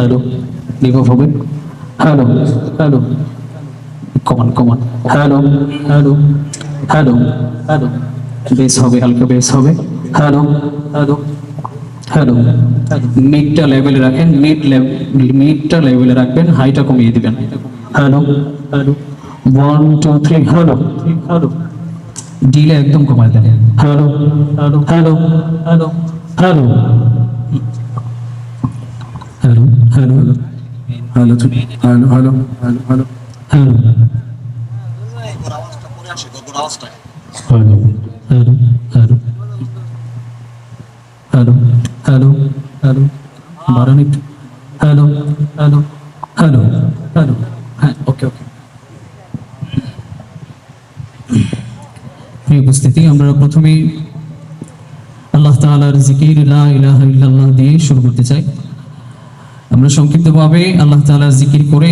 hello remove হবে hello hello কমান কমান hello hello hello hello bass হবে হালকা বেস হবে হ্যালো হ্যালো হ্যালো মিডটা লেভেলে রাখেন মিড মিডটা লেভেলে রাখবেন হাইটা কমিয়ে দিবেন hello hello one two three hello hello delay একদম কমায় দেন hello hello hello hello hello hello hello hello hello hello hello hello hello ওর আওয়াজটা পরে আসে গরগর আওয়াজটা hello hello hello hello hello hello বাড়ান একটু হ্যালো হ্যালো হ্যালো হ্যালো হ্যাঁ okay ওকে প্রিয় উপস্থিতি আমরা প্রথমেই আল্লাহ তাআলার জিকির লা ইলাহা ইল্লাল্লাহ দিয়ে শুরু করতে চাই আমরা সংক্ষিপ্তভাবে আল্লাহ তাআলার জিকির করে